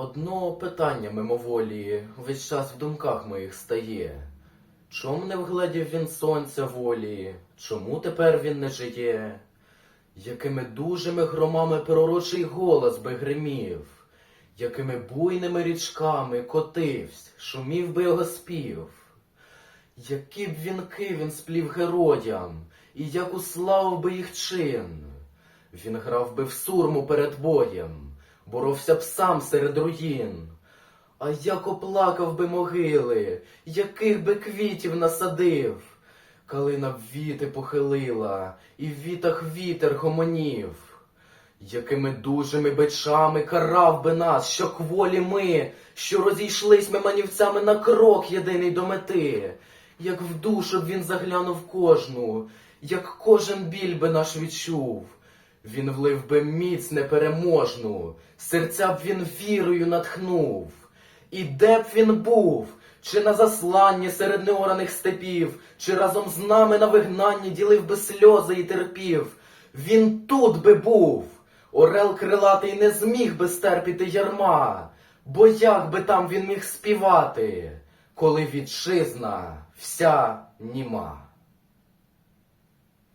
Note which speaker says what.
Speaker 1: Одно питання мимоволі весь час в думках моїх стає. Чом не вгледів він сонця волі? Чому тепер він не жиє? Якими дужими громами пророчий голос би гримів, якими буйними річками котивсь, шумів би його спів, які б вінки він сплів героям, і як уславив би їх чин. Він грав би в сурму перед боєм, боровся б сам серед руїн. А як оплакав би могили, яких би квітів насадив, Калина б віти похилила, і в вітах вітер гомонів. Якими дужими бичами карав би нас, що кволі ми, що розійшлись ми манівцями на крок єдиний до мети, як в душу б він заглянув кожну, як кожен біль би наш відчув. Він влив би міць непереможну, серця б він вірою натхнув. І де б він був, чи на засланні серед неораних степів, чи разом з нами на вигнанні ділив би сльози і терпів. Він тут би був. Орел крилатий не зміг би стерпіти ярма, бо як би там він міг співати, коли вітчизна вся німа.